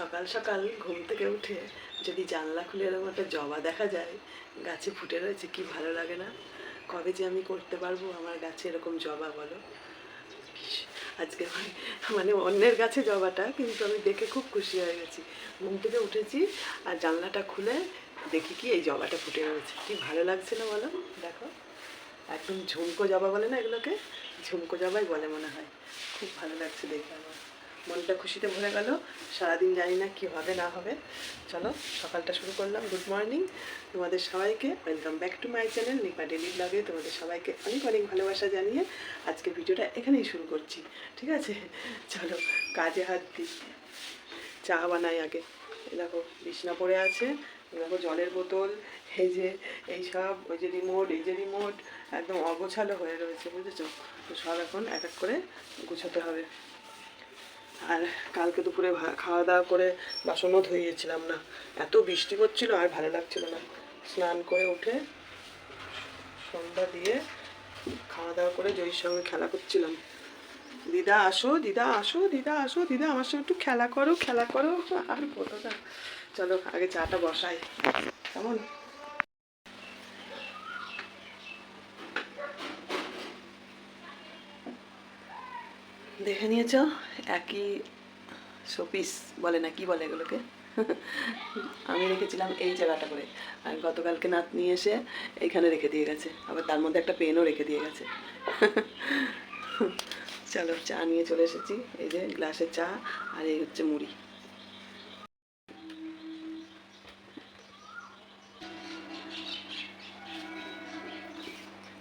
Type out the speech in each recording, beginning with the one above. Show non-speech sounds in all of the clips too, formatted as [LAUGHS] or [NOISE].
সকাল সকাল ঘুম থেকে উঠে যদি জানলা খুলে এরকম একটা জবা দেখা যায়, গাছে ফুটে রয়েছে, কি ভালো লাগে না? কবে যে আমি করতে পারব আমার গাছে এরকম জবা বলো? আজকে মানে- অন্যের গাছে জবাটা কিন্তু আমি দেখে খুব খুশি হয়ে গেছি। ঘুম থেকে উঠেছি আর জানলাটা খুলে দেখি কি এই জবাটা ফুটে রয়েছে। কি ভালো লাগছে না বলো? দেখো, একদম ঝুমকো জবা বলে না এগুলোকে? ঝুমকো জবাই বলে মনে হয়। খুব ভালো লাগছে দেখে আমার। মনটা খুশিতে ভরে গেল। সারাদিন জানি না কি হবে, না হবে। চলো, সকালটা শুরু করলাম। গুড মর্নিং তোমাদের সবাইকে welcome back to my channel Nipa daily ব্লগে তোমাদের সবাইকে অনেক অনেক ভালোবাসা জানিয়ে আজকে ভিডিওটা এখানেই শুরু করছি। ঠিক আছে? চলো, কাজে হাত দিই। চা বানাই আগে। দেখো, বিছনা পড়ে আছে। দেখো, জলের বোতল। এই যে, এই সব, ওই যে রিমোট এই যে রিমোট একদম অগোছালো হয়ে রয়েছে, বুঝেছ? তো সব এখন এক এক করে গুছোতে হবে। আর কালকে দুপুরে খাওয়া দাওয়া করে বাসনও ধুইয়েছিলাম না। এত বৃষ্টি করছিল আর ভালো লাগছিল না। স্নান করে উঠে সন্ধ্যা দিয়ে খাওয়া দাওয়া করে জয়ীর সঙ্গে খেলা করছিলাম। দিদা আসো দিদা আসো দিদা আসো, দিদা আমার সঙ্গে একটু খেলা করো খেলা করো। আর বলো চলো, আগে চাটা বসাই। কেমন? দেখে নিয়েছ? একই শোপিস বলে না, কি বলে এগুলোকে? আমি রেখেছিলাম এই জায়গাটা করে। আর গতকালকে নাত নিয়ে এসে এইখানে রেখে দিয়ে গেছে। আবার তার মধ্যে একটা পেনও রেখে দিয়ে গেছে। চলো, চা নিয়ে চলে এসেছি। এই যে গ্লাসে চা আর এই হচ্ছে মুড়ি।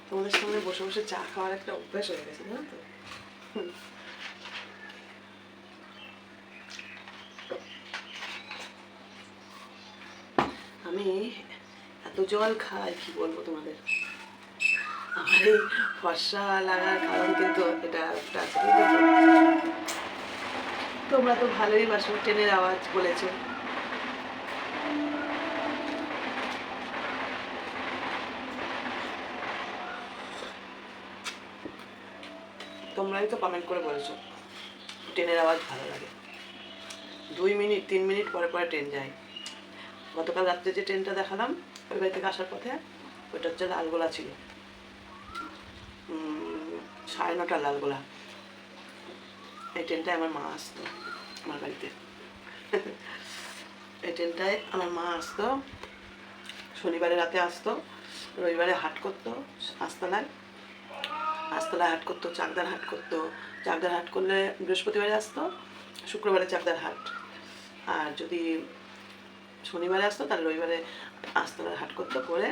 তোমাদের সামনে বসে বসে চা খাওয়ার একটা অভ্যাস হয়ে গেছে, জানো তো? আমি এত জল খাই কি বলব তোমাদের? আমার এই ফর্সা লাগার কারণ কিন্তু এটা তোমরা তো ভালোই বাসন ট্রেনের আওয়াজ বলেছ। তোমরাই তো কমেন্ট করে বলেছ ট্রেনের আওয়াজ ভালো লাগে। দুই মিনিট, তিন মিনিট পরে পরে ট্রেন যায়। গতকাল রাত্রে যে ট্রেনটা দেখালাম, ওই বাড়ি থেকে আসার পথে ওইটা হচ্ছে লালগোলা ছিল। সাড়ে নটা লালগোলা। এই ট্রেনটায় আমার মা আসতো আমার বাড়িতে। এই ট্রেনটায় আমার মা আসতো, শনিবারে রাতে আসতো, রবিবারে হাট করতো আস্তলায় আস্তলায় হাট করতো, চাকদার হাট করতো। চাকদার হাট করলে বৃহস্পতিবারে আসতো, শুক্রবারে চাকদার হাট। আর যদি শনিবারে আসতো, তাহলে রবিবারে আস্তলার হাট করতো করে।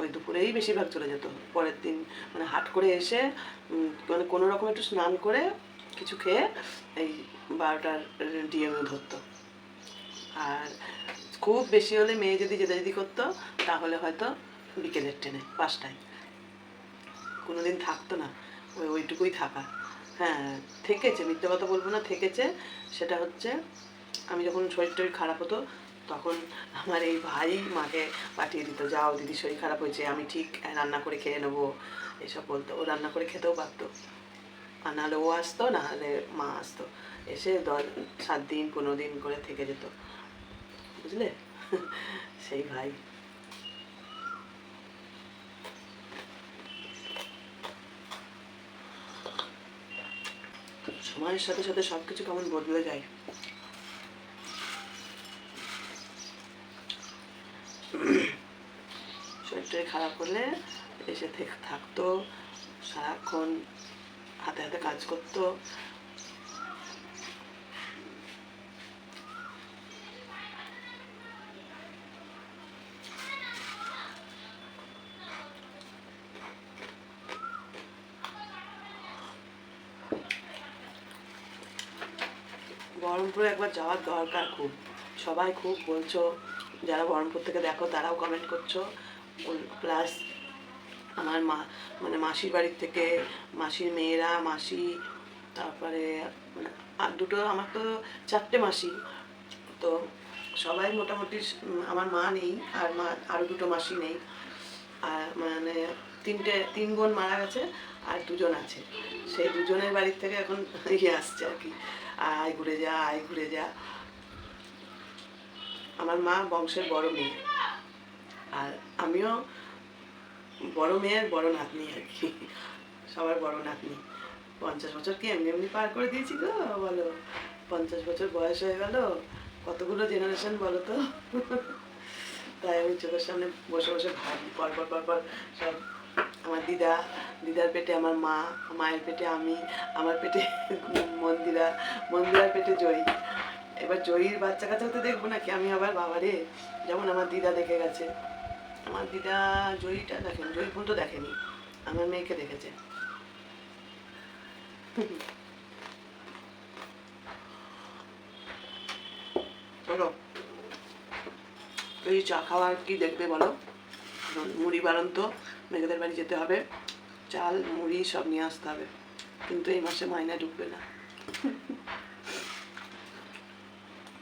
ওই দুপুরেই বেশিরভাগ চলে যেত। পরের দিন মানে হাট করে এসে মানে কোনো রকম একটু স্নান করে কিছু খেয়ে এই বারোটার ডিএমও ধরতো। আর খুব বেশি হলে মেয়ে যদি যেতে যদি করতো, তাহলে হয়তো বিকেলের ট্রেনে, পাঁচটায়। কোনো দিন থাকতো না, ওই ওইটুকুই থাকা। হ্যাঁ থেকেছে, মিথ্যে কথা বলব না, থেকেছে। সেটা হচ্ছে, আমি যখন শরীর টরীর খারাপ হতো তখন আমার এই ভাই মাকে পাঠিয়ে দিত, যাও দিদি শরীর খারাপ হয়েছে, আমি ঠিক রান্না করে খেয়ে নেব। এসব বলতো, ও রান্না করে খেতেও পারতো। আর নাহলে ও আসতো না হলে মা আসতো। এসে দশ, সাত দিন, পনেরো দিন করে থেকে যেত। বুঝলে? সেই ভাই। সময়ের সাথে সাথে সব কিছু কেমন বদলে যায় শরীর টরীর খারাপ হলে এসে থেকে থাকতো, সারাক্ষণ হাতে হাতে কাজ করতো। বহরমপুরে একবার যাওয়ার দরকার খুব। সবাই খুব বলছো, যারা বহরমপুর থেকে দেখো, তারাও কমেন্ট করছ। প্লাস আমার মা মানে মাসির বাড়ির থেকে মাসির মেয়েরা, মাসি, তারপরে আর দুটো আমার তো চারটে মাসি। তো সবাই মোটামুটি আমার মা নেই আর মা আরও দুটো মাসি নেই। আর মানে তিনটে, তিন বোন মারা গেছে আর দুজন আছে। সেই দুজনের বাড়ির থেকে এখন [LAUGHS] ইয়ে আসছে আর কি। আয় ঘুরে যা, আয় ঘুরে যা। আমার মা বংশের বড় মেয়ে। আর আমিও বড় মেয়ের, বড় নাতনি আর কি। সবার বড় নাতনি। পঞ্চাশ বছর কি এমনি এমনি পার করে দিয়েছি গো, বলো? পঞ্চাশ বছর বয়স হয়ে গেল, কতগুলো জেনারেশন বলো তো? তাই আমি চোখের সামনে বসে বসে ভাবি, পর পর পর পর সব আমার দিদা, দিদার পেটে আমার মা, মায়ের পেটে আমি, আমার পেটে মন্দিরা, মন্দিরার পেটে জয়ী। এবার জয়ীর বাচ্চা কাচ্চা তো দেখব নাকি আমি আবার বাবারে? যেমন আমার দিদা দেখে গেছে। আমার দিদা জয়ীটা দেখেন, জয়ী ফুল তো দেখেনি, আমার মেয়েকে দেখেছে। চলো, এই চা খাওয়ার কি দেখবে বলো? মুড়ি বারণ তো মেঘেদের বাড়ি যেতে হবে। চাল, মুড়ি সব নিয়ে আসতে হবে, কিন্তু এই মাসে মাইনা ঢুকবে না।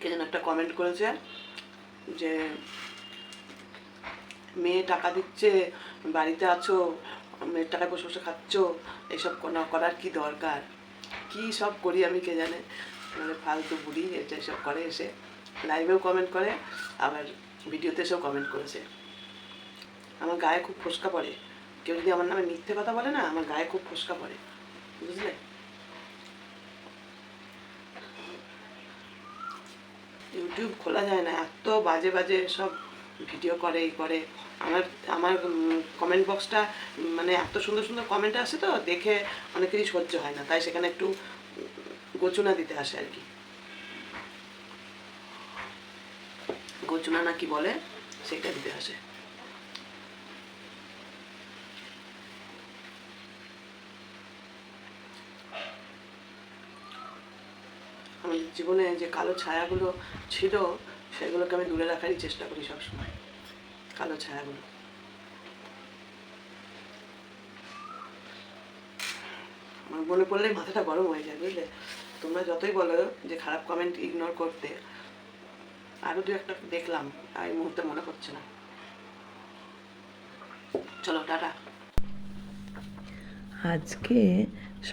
কে যেন একটা কমেন্ট করেছে যে মেয়ে টাকা দিচ্ছে, বাড়িতে আছো, মেয়ের টাকায় বসে বসে খাচ্ছ, এসব কোনো- করার কি দরকার? কি সব করি আমি কে জানে? মানে ফালতু বুড়ি, এটা এসব করে এসে লাইভেও কমেন্ট করে, আবার ভিডিওতে এসেও কমেন্ট করেছে। আমার গায়ে খুব ফোসকা পড়ে। কেউ যদি আমার নামে মিথ্যে কথা বলে না, আমার গায়ে খুব ফোসকা পড়ে। বুঝলে? ইউটিউব খোলা যায় না, এত বাজে বাজে সব ভিডিও করে এই করে। আমার আমার কমেন্ট বক্সটা মানে এত সুন্দর সুন্দর কমেন্ট আসে তো, দেখে অনেকেরই সহ্য হয় না। তাই সেখানে একটু গোচনা দিতে আসে আর কি। গোচনা না কি বলে, সেটা দিতে আসে। আমার জীবনে যে কালো ছায়াগুলো ছিল সেগুলোকে আমি দূরে রাখারই চেষ্টা করি সবসময়, কালো ছায়াগুলো। আমার মনে পড়লেই মাথাটা গরম হয়ে যায়, বুঝলে? তোমরা যতই বলো যে খারাপ কমেন্ট ইগনোর করতে আরও দু একটা দেখলাম, আর এই মুহূর্তে মনে পড়ছে না। চলো, টাটা। আজকে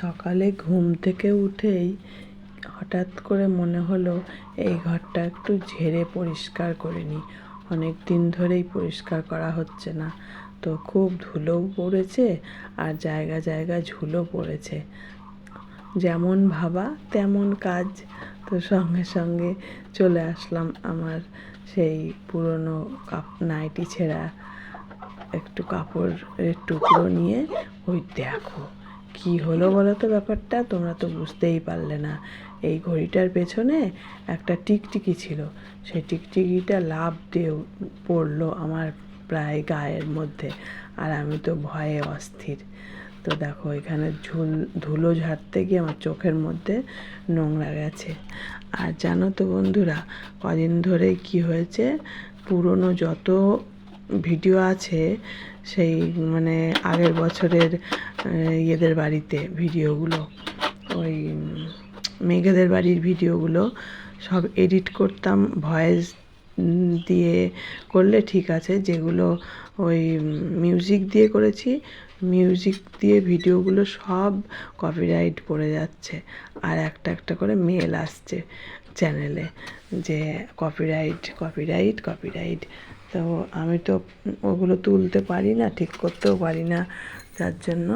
সকালে ঘুম থেকে উঠেই হঠাৎ করে মনে হলো, এই ঘরটা একটু ঝেড়ে পরিষ্কার করে নিই অনেক দিন ধরেই পরিষ্কার করা হচ্ছে না। তো খুব ধুলোও পড়েছে আর জায়গা জায়গা ঝুলো পড়েছে। যেমন ভাবা, তেমন কাজ। তো সঙ্গে সঙ্গে চলে আসলাম আমার সেই পুরনো কাপ, নাইটি ছেঁড়া একটু কাপড়ের টুকরো নিয়ে। ওই দেখো। কি হলো বলো তো ব্যাপারটা? তোমরা তো বুঝতেই পারলে না। এই ঘড়িটার পেছনে একটা টিকটিকি ছিল। সেই টিকটিকিটা লাভ দিয়ে পড়ল আমার প্রায় গায়ের মধ্যে আর আমি তো ভয়ে অস্থির। তো দেখো, এখানে ঝুল, ধুলো ঝাড়তে গিয়ে আমার চোখের মধ্যে নোংরা গেছে। আর জানো তো বন্ধুরা, কদিন ধরে কি হয়েছে? পুরনো যত ভিডিও আছে সেই মানে আগের বছরের ইয়েদের বাড়িতে ভিডিওগুলো, ওই মেঘেদের বাড়ির ভিডিওগুলো সব এডিট করতাম, ভয়েস দিয়ে করলে ঠিক আছে, যেগুলো ওই মিউজিক দিয়ে করেছি, মিউজিক দিয়ে ভিডিওগুলো সব কপিরাইট পড়ে যাচ্ছে। আর একটা একটা করে মেল আসছে চ্যানেলে যে কপিরাইট কপিরাইট কপিরাইট তো আমি তো ওগুলো তুলতে পারি না, ঠিক করতেও পারি না। যার জন্য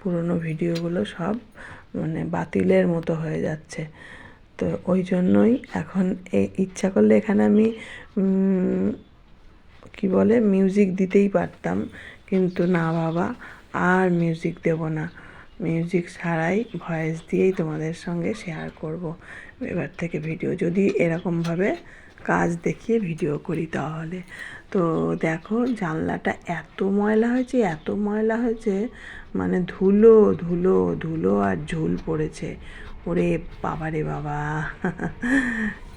পুরনো ভিডিওগুলো সব মানে বাতিলের মতো হয়ে যাচ্ছে। তো ওই জন্যই এখন ইচ্ছা করলে এখানে আমি কি বলে মিউজিক দিতেই পারতাম। কিন্তু না বাবা, আর মিউজিক দেব না। মিউজিক ছাড়াই ভয়েস দিয়েই তোমাদের সঙ্গে শেয়ার করব। এবার থেকে ভিডিও যদি এরকমভাবে কাজ দেখিয়ে ভিডিও করি তাহলে। তো দেখো জানলাটা এত ময়লা হয়েছে, এত ময়লা হয়েছে মানে ধুলো ধুলো ধুলো আর ঝুল পড়েছে। ওরে বাবা রে বাবা,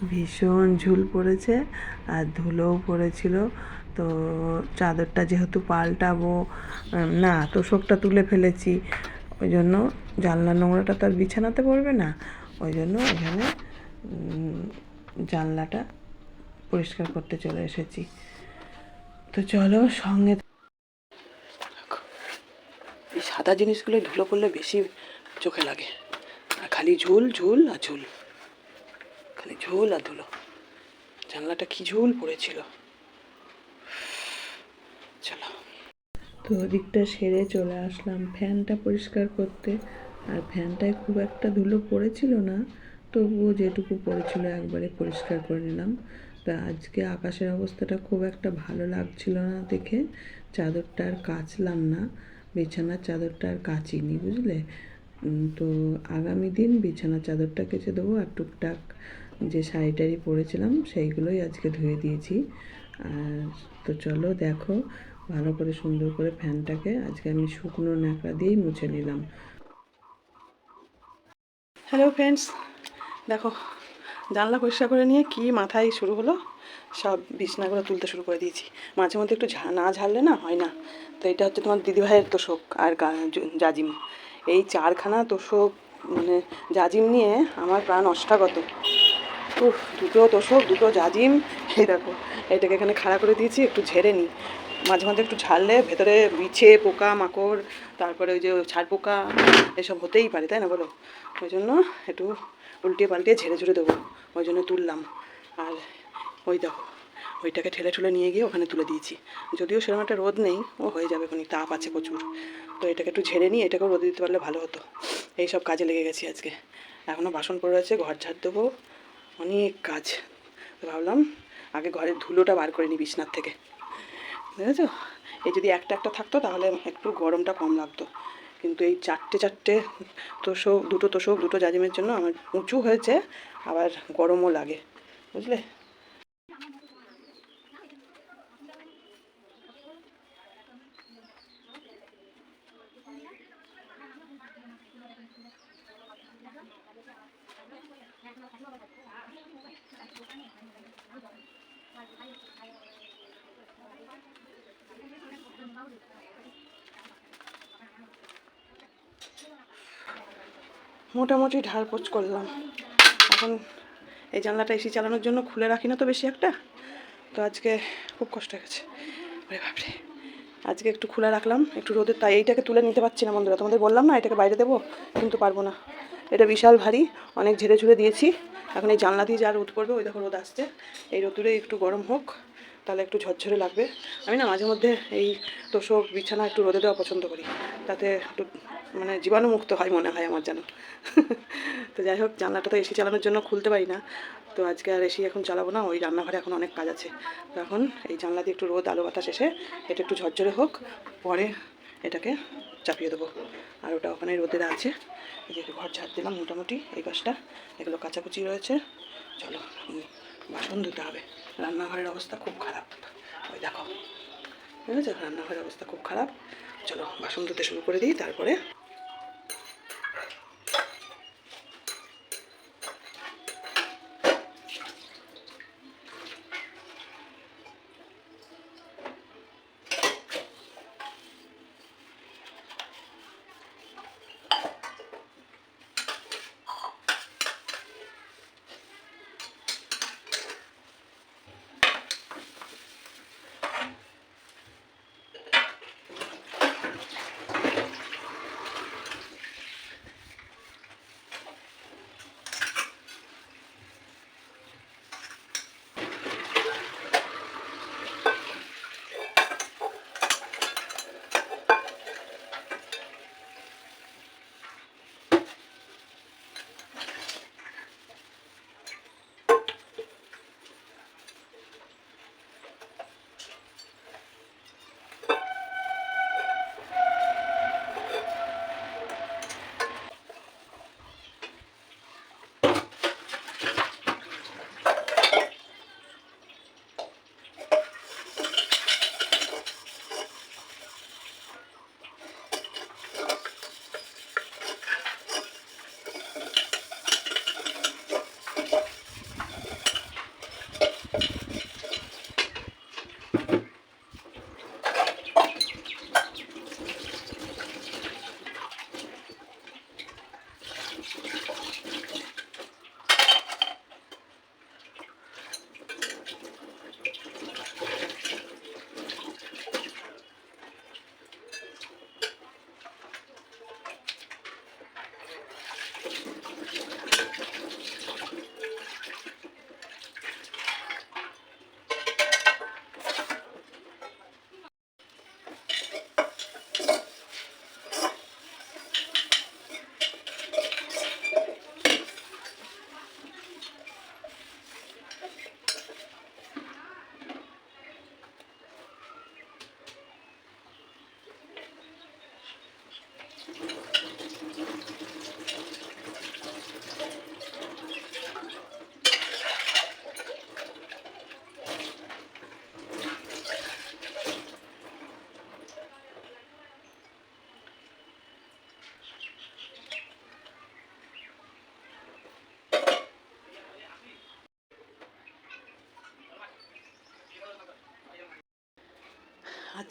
ভীষণ ঝুল পড়েছে আর ধুলোও পড়েছিল। তো চাদরটা যেহেতু পাল্টাবো না তোষকটা তুলে ফেলেছি, ওই জন্য জানলা নোংরাটা তো আর বিছানাতে পড়বে না। ওই জন্য এখানে জানলাটা পরিষ্কার করতে চলে এসেছি। তো চলো সঙ্গে এই সাদা জিনিসগুলো ধুলো পড়লে বেশি চোখে লাগে। আর খালি ঝুল ঝুল আর ঝুল। খালি ঝুল আর ধুলো। জানলাটা কি ঝুল পড়েছিল? চলো। তো ওদিকটা সেরে চলে আসলাম। ফ্যানটা পরিষ্কার করতে। আর ফ্যানটায় খুব একটা ধুলো পড়েছিল না। তবুও যেটুকু পড়েছিল একবারে পরিষ্কার করে নিলাম। তা আজকে আকাশের অবস্থাটা খুব একটা ভালো লাগছিল না দেখে। চাদরটা আর কাচলাম না। বিছানার চাদরটা আর কাচিনি, বুঝলে? তো আগামী দিন বিছানার চাদরটা কেচে দেবো আর টুকটাক যে শাড়ি টাড়ি পরেছিলাম সেইগুলোই আজকে ধুয়ে দিয়েছি। আর তো চলো দেখো, ভালো করে সুন্দর করে ফ্যানটাকে আজকে আমি শুকনো ন্যাকড়া দিয়েই মুছে নিলাম। হ্যালো ফ্রেন্ডস, দেখো জানলা পরিষ্কার করে নিয়ে কি মাথায় শুরু হলো, সব বিছনাগুলো তুলতে শুরু করে দিয়েছি। মাঝে মধ্যে একটু না ঝাড়লে না হয় না। তো এটা হচ্ছে তোমার দিদিভাইয়ের তোষক আর জাজিম। এই চারখানা তোষক মানে জাজিম নিয়ে আমার প্রাণ অষ্টাগত। উফ, দুটো তোষক, দুটো জাজিম, এই দেখো, এটাকে এখানে খাড়া করে দিয়েছি, একটু ঝেড়ে নিই। মাঝে মাঝে একটু ঝাড়লে ভেতরে বিছে, পোকা, মাকড়, তারপরে ওই যে ছাড় পোকা, এসব হতেই পারে, তাই না বলো? ওই জন্য একটু উল্টিয়ে পাল্টিয়ে ঝেড়ে ঝুড়ে দেবো। ওই জন্য তুললাম। আর ওই দেখো, ওইটাকে ঠেলে ঠেলে নিয়ে গিয়ে ওখানে তুলে দিয়েছি। যদিও সেরকম একটা রোদ নেই, ও হয়ে যাবে কোনি তাপ আছে প্রচুর। তো এটাকে একটু ঝেড়ে নিয়ে এটাকেও রোদে দিতে পারলে ভালো হতো। এই সব কাজে লেগে গেছি আজকে। এখনও বাসন পড়ে আছে, ঘর ঝাড় দেবো। অনেক কাজ। ভাবলাম আগে ঘরের ধুলোটা বার করে নিই বিছনার থেকে। বুঝেছ? এই যদি একটা একটা থাকতো তাহলে একটু গরমটা কম লাগতো। কিন্তু এই চারটে চারটে তোষক, দুটো তোষক, দুটো জাজিমের জন্য আমার উঁচু হয়েছে, আবার গরমও লাগে, বুঝলে? মোটামুটি ঢালপোচ করলাম। এখন এই জানলাটা এসি চালানোর জন্য খুলে রাখি না তো বেশি একটা। তো আজকে খুব কষ্ট হয়ে গেছে। ওরে বাপরে। আজকে একটু খোলা রাখলাম, একটু রোদের তাই এইটাকে তুলে নিতে পারছি না বন্ধুরা। তোমাদের বললাম না এটাকে বাইরে দেবো, কিন্তু পারব না। এটা বিশাল ভারী, অনেক ঝেড়ে ঝুড়ে দিয়েছি। এখন এই জানলা দিয়ে যা রোদ পড়বে ওই দেখো রোদ আসছে। এই রোদুরে একটু গরম হোক, তাহলে একটু ঝরঝরে লাগবে। আমি না মাঝে মধ্যে এই তোষক বিছানা একটু রোদে দেওয়া পছন্দ করি, তাতে একটু মানে জীবাণুমুক্ত হয় মনে হয় আমার যেন। তো যাই হোক, জানলাটা তো এসি চালানোর জন্য খুলতে পারি না। তো আজকে আর এসি এখন চালাবো না, ওই রান্নাঘরে এখন অনেক কাজ আছে। তো এখন এই জানলা দিয়ে একটু রোদ, আলো বাতাস এসে এটা একটু ঝরঝরে হোক, পরে এটাকে চাপিয়ে দেবো। আর ওটা ওখানে রোদে আছে। এই যে ঘর ঝাড় দিলাম মোটামুটি, এই পাশটা। এগুলো কাচাকুচি রয়েছে। চলো বাসন ধুতে হবে। রান্নাঘরের অবস্থা খুব খারাপ। ওই দেখো বুঝেছ রান্নাঘরের অবস্থা খুব খারাপ। চলো, বাসন ধুতে শুরু করে দিই, তারপরে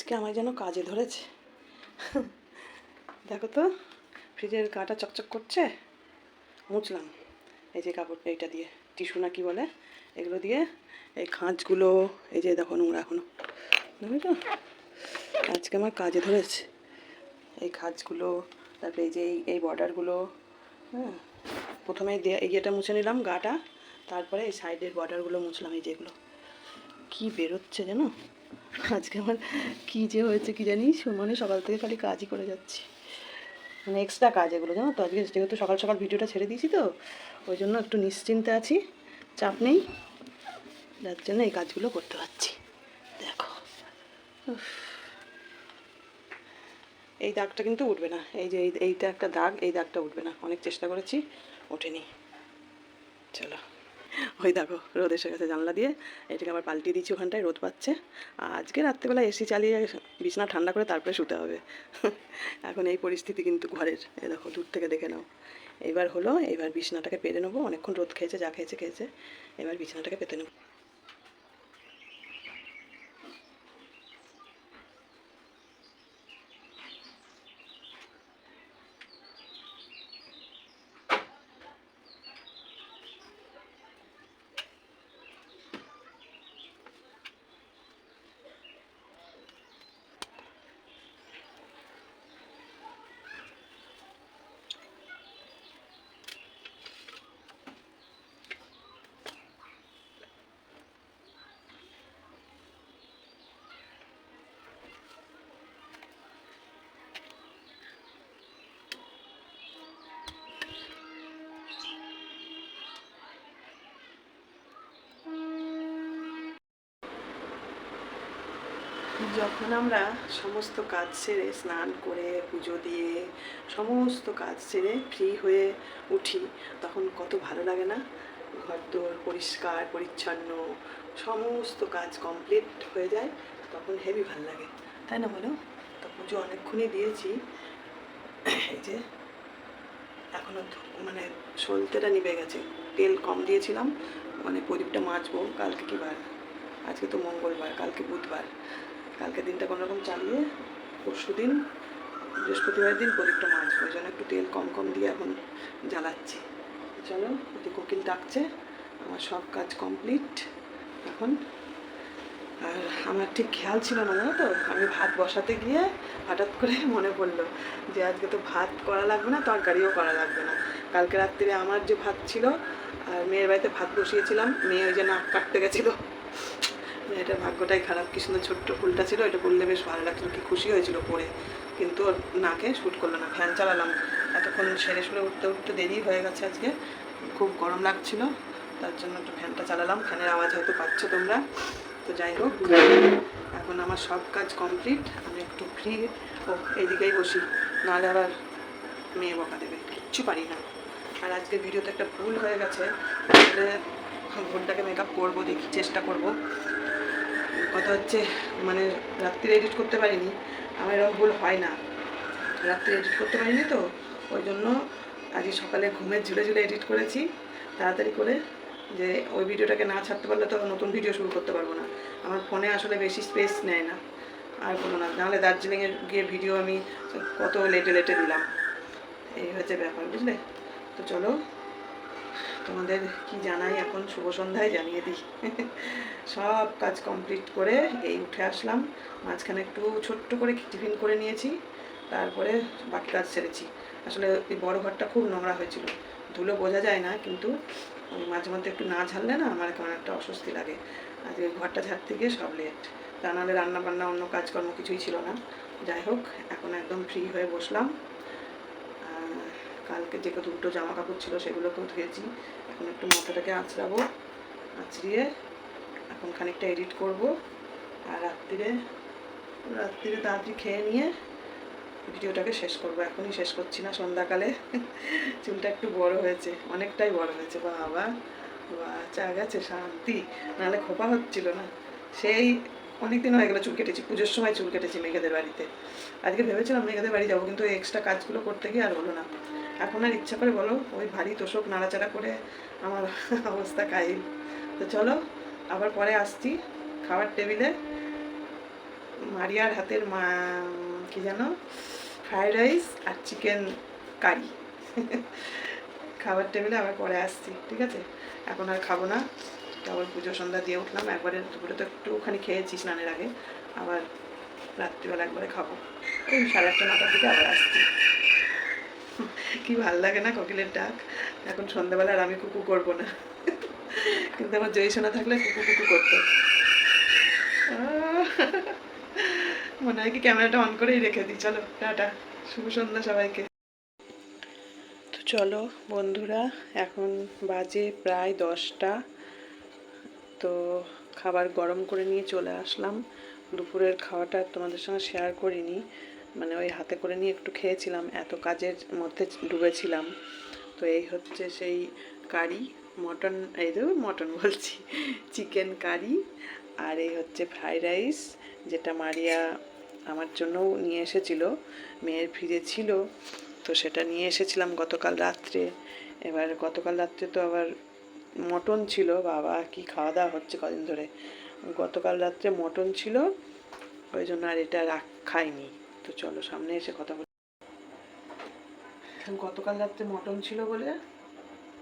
আজকে আমার যেন কাজে ধরেছে। দেখো তো, ফ্রিজের গাটা চকচক করছে, মুছলাম। এই যে কাপড়, এইটা দিয়ে, টিস্যু না কি বলে, এগুলো দিয়ে এই খাঁজগুলো, এই যে দেখো নোংরা এখনও। বুঝলি তো? আজকে আমার কাজে ধরেছে। এই খাঁজগুলো, তারপরে এই যে এই বর্ডারগুলো হ্যাঁ প্রথমে এই ইয়েটা মুছে নিলাম, গাটা, তারপরে এই সাইডের বর্ডারগুলো মুছলাম, এই যেগুলো কি বেরোচ্ছে জানো আজকে আমার কি যে হয়েছে কি জানি মানে সকাল থেকে খালি কাজই করে যাচ্ছি। মানে এক্সট্রা কাজ এগুলো, জানো তো? আজকে যেহেতু সকাল সকাল ভিডিওটা ছেড়ে দিয়েছি তো, ওই জন্য একটু নিশ্চিন্তে আছি, চাপ নেই। যার জন্য এই কাজগুলো করতে পারছি। দেখো। এই দাগটা কিন্তু উঠবে না। এই যে এই- এইটা একটা দাগ, এই দাগটা উঠবে না। অনেক চেষ্টা করেছি, ওঠেনি। চলো। ওই দেখো, রোদ এসে গেছে জানলা দিয়ে। এটাকে আবার পাল্টিয়ে দিচ্ছি ওখানটায়, রোদ পাচ্ছে। আজকে রাত্রেবেলা এসি চালিয়ে বিছনা ঠান্ডা করে তারপরে শুতে হবে। এখন এই পরিস্থিতি কিন্তু ঘরের। এ দেখো, দূর থেকে দেখে নাও। এবার হলো, এবার বিছনাটাকে পেরে নেব। অনেকক্ষণ রোদ খেয়েছে, যা খেয়েছে খেয়েছে। এবার বিছনাটাকে পেতে নেব। যখন আমরা সমস্ত কাজ সেরে স্নান করে, পুজো দিয়ে সমস্ত কাজ সেরে ফ্রি হয়ে উঠি, তখন কত ভালো লাগে না? ঘর দোর পরিষ্কার, পরিচ্ছন্ন, সমস্ত কাজ কমপ্লিট হয়ে যায়, তখন হেভি ভালো লাগে। তাই না বলো? তো পুজো অনেকক্ষণই দিয়েছি। এই যে এখনও মানে সলতেটা নিভে গেছে। তেল কম দিয়েছিলাম। মানে প্রদীপটা মাজবো। কালকে কি বার? আজকে তো মঙ্গলবার, কালকে বুধবার। কালকে দিনটা কোনো রকম চালিয়ে পরশু দিন, বৃহস্পতিবার দিন প্রদীপটা মাজবো ওই জন্য একটু তেল কম কম দিয়ে এখন জ্বালাচ্ছি। চলো ওই কোকিল ডাকছে, আমার সব কাজ কমপ্লিট এখন। আর আমার ঠিক খেয়াল ছিল না, জানো তো? আমি ভাত বসাতে গিয়ে হঠাৎ করে মনে পড়ল যে আজকে তো ভাত করা লাগবে না, তরকারিও করা লাগবে না। কালকে রাত্রিরে আমার যে ভাত ছিল, আর মেয়ের বাড়িতে ভাত বসিয়েছিলাম, মেয়ে ওই যে নাক কাটতে গেছিল। মেয়েটার ভাগ্যটাই খারাপ। কি সুন্দর ছোট্ট ফুলটা ছিল, এটা পড়লে বেশ ভালো লাগছিল কি খুশি হয়েছিল পরে। কিন্তু ওর নাকে শ্যুট করল না, ফ্যান চালালাম। এতক্ষণ সেরে সুরে উঠতে উঠতে দেরি হয়ে গেছে আজকে। খুব গরম লাগছিল, তার জন্য একটু ফ্যানটা চালালাম। ফ্যানের আওয়াজ হয়তো পাচ্ছ তোমরা। তো যাই হোক, এখন আমার সব কাজ কমপ্লিট। আমি একটু ফ্রি। ও, এইদিকেই বসি। নাহলে আবার মেয়ে বকা দেবে। কিচ্ছু পারি না। আর আজকে ভিডিওতে একটা ভুল হয়ে গেছে। ভুলটাকে মেকআপ করব, দেখি চেষ্টা করব। কথা হচ্ছে মানে রাত্রিরে এডিট করতে পারিনি, আমার এরকম ভুল হয় না। রাত্রে এডিট করতে পারিনি তো, ওই জন্য আজকে সকালে ঘুমের ঝুলে ঝুলে এডিট করেছি। তাড়াতাড়ি করে যে ওই ভিডিওটাকে না ছাড়তে পারলে তো নতুন ভিডিও শুরু করতে পারব না। আমার ফোনে আসলে বেশি স্পেস নেয় না, আর কোনো না। নাহলে দার্জিলিংয়ে গিয়ে ভিডিও আমি কত লেটে লেটে দিলাম। এই হচ্ছে ব্যাপার, বুঝলে? তো চলো তোমাদের কি জানাই? এখন শুভ সন্ধ্যায় জানিয়ে দিই। সব কাজ কমপ্লিট করে এই উঠে আসলাম। মাঝখানে একটু ছোট্ট করে টিফিন করে নিয়েছি। তারপরে বাকি কাজ সেরেছি। আসলে এই বড় ঘরটা খুব নোংরা হয়েছিল। ধুলো বোঝা যায় না, কিন্তু ওই মাঝে মধ্যে একটু না ঝাড়লে না আমার কেমন একটা অস্বস্তি লাগে। আজ ওই ঘরটা ঝাড়তে গিয়ে সব লেট তা নাহলে রান্না বান্না অন্য কাজকর্ম কিছুই ছিল না। যাই হোক, এখন একদম ফ্রি হয়ে বসলাম। কালকে যে দুটো জামা কাপড় ছিল সেগুলোকেও ধুয়েছি। এখন একটু মাথাটাকে আঁচড়াবো, আঁচড়িয়ে এখন খানিকটা এডিট করব আর রাত্রিরে রাত্রিরে তাড়াতাড়ি খেয়ে নিয়ে ভিডিওটাকে শেষ করব। এখনই শেষ করছি না সন্ধ্যাকালে। [LAUGHS] চুলটা একটু বড় হয়েছে, অনেকটাই বড় হয়েছে, বাবা। বাচ্চা গেছে, শান্তি। নাহলে খোপা হচ্ছিল না। সেই অনেক দিন হয়ে গেলো চুল কেটেছি, পুজোর সময় চুল কেটেছি মেঘেদের বাড়িতে। আজকে ভেবেছিলাম মেঘেদের বাড়ি যাব, কিন্তু এক্সট্রা কাজগুলো করতে গিয়ে আর হলো না। এখন আর ইচ্ছা করে বলো, ওই ভারী তোষক নাড়াচাড়া করে আমার অবস্থা কাহিল। তো চলো, আবার পরে আসছি খাবার টেবিলে। মারিয়ার হাতের মা, কি যেন ফ্রাইড রাইস আর চিকেন কারি। খাবার টেবিলে আবার পরে আসছি, ঠিক আছে? এখন আর খাব না। আবার পুজো সন্ধ্যা দিয়ে উঠলাম, একবারে দুপুরে তো একটু একটুখানি খেয়েছি স্নানের আগে। আবার রাত্রিবেলা একবারে খাব। সাড়ে আটটা, নটার দিকে আবার আসছি। কি ভালো লাগে না কোকিলের ডাক? এখন সন্ধ্যাবেলা আর আমি কুকু করব না। কিন্তু আমার জয়ী সোনা থাকলে কুকু কুকু করতো। মনে হয় কি ক্যামেরাটা অন করেই রেখে দিই। চলো, টাটা। শুভ সন্ধ্যা সবাইকে। তো চলো, বন্ধুরা, এখন বাজে প্রায় দশটা। তো খাবার গরম করে নিয়ে চলে আসলাম। দুপুরের খাওয়াটা তোমাদের সঙ্গে শেয়ার করিনি। মানে ওই হাতে করে নিয়ে একটু খেয়েছিলাম, এত কাজের মধ্যে ডুবেছিলাম। তো এই হচ্ছে সেই কারি, মটন, এই তো মটন বলছি, চিকেন কারি আর এই হচ্ছে ফ্রাইড রাইস যেটা মারিয়া আমার জন্যও নিয়ে এসেছিল, মেয়ের ফ্রিজে ছিল, তো সেটা নিয়ে এসেছিলাম গতকাল রাত্রে। এবার গতকাল রাত্রে তো আবার মটন ছিল, বাবা কি খাওয়া দাওয়া হচ্ছে কদিন ধরে। গতকাল রাত্রে মটন ছিল, ওই জন্য আর এটা রাখ, খাইনি। তো চলো সামনে এসে কথা বলি। গতকাল রাত্রে মটন ছিল বলে,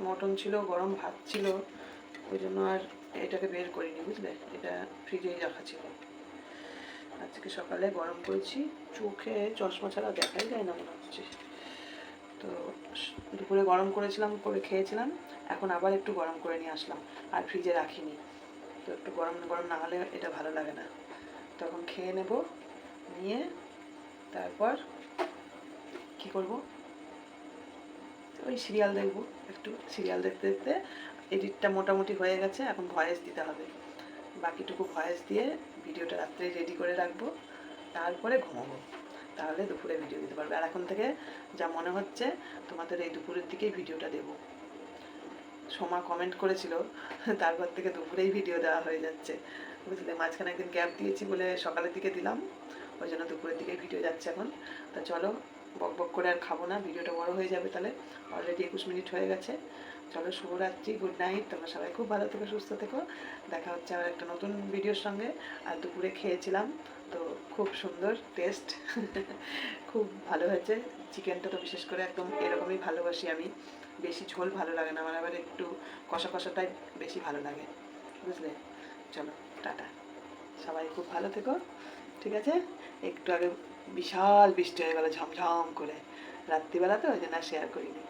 মটন ছিল, গরম ভাত ছিল, ওই জন্য আর এটাকে বের করিনি, বুঝলে? এটা ফ্রিজেই রাখা ছিল। আজকে সকালে গরম করেছি, চোখে চশমা ছাড়া দেখাই যায় না মনে হচ্ছে। তো দুপুরে গরম করেছিলাম, করে খেয়েছিলাম, এখন আবার একটু গরম করে নিয়ে আসলাম, আর ফ্রিজে রাখিনি। তো একটু গরম গরম না হলে এটা ভালো লাগে না। তখন খেয়ে নেব, নিয়ে তারপর কি করব? ওই সিরিয়াল দেখব, একটু সিরিয়াল দেখতে দেখতে এডিটটা মোটামুটি হয়ে গেছে, এখন ভয়েস দিতে হবে। বাকিটুকু ভয়েস দিয়ে ভিডিওটা রাত্রে রেডি করে রাখব, তারপরে ঘুমাবো। তাহলে দুপুরে ভিডিও দিতে পারবে। আর এখন থেকে যা মনে হচ্ছে, তোমাদের এই দুপুরের দিকেই ভিডিওটা দেবো। সোমা কমেন্ট করেছিল, তারপর থেকে দুপুরেই ভিডিও দেওয়া হয়ে যাচ্ছে। বুঝলে? মাঝখানে একদিন গ্যাপ দিয়েছি বলে সকালের দিকে দিলাম। ওই জন্য দুপুরের দিকে ভিডিও যাচ্ছে এখন। তা চলো, বক বক করে আর খাব না, ভিডিওটা বড় হয়ে যাবে তাহলে। অলরেডি একুশ মিনিট হয়ে গেছে। চলো, শুভরাত্রি গুড নাইট তোমরা সবাই খুব ভালো থেকো, সুস্থ থেকো। দেখা হচ্ছে আবার একটা নতুন ভিডিওর সঙ্গে। আর দুপুরে খেয়েছিলাম, তো খুব সুন্দর টেস্ট [LAUGHS] খুব ভালো হয়েছে। চিকেনটা তো বিশেষ করে একদম এরকমই ভালোবাসি আমি। বেশি ঝোল ভালো লাগে না, আমার আবার একটু কষা কষাটাই বেশি ভালো লাগে। বুঝলে? চলো, টাটা। সবাই খুব ভালো থেকো, ঠিক আছে? একটু আগে বিশাল বৃষ্টি হয়ে গেলো ঝমঝম করে। রাত্রিবেলা তো ওই জন্য শেয়ার করিনি।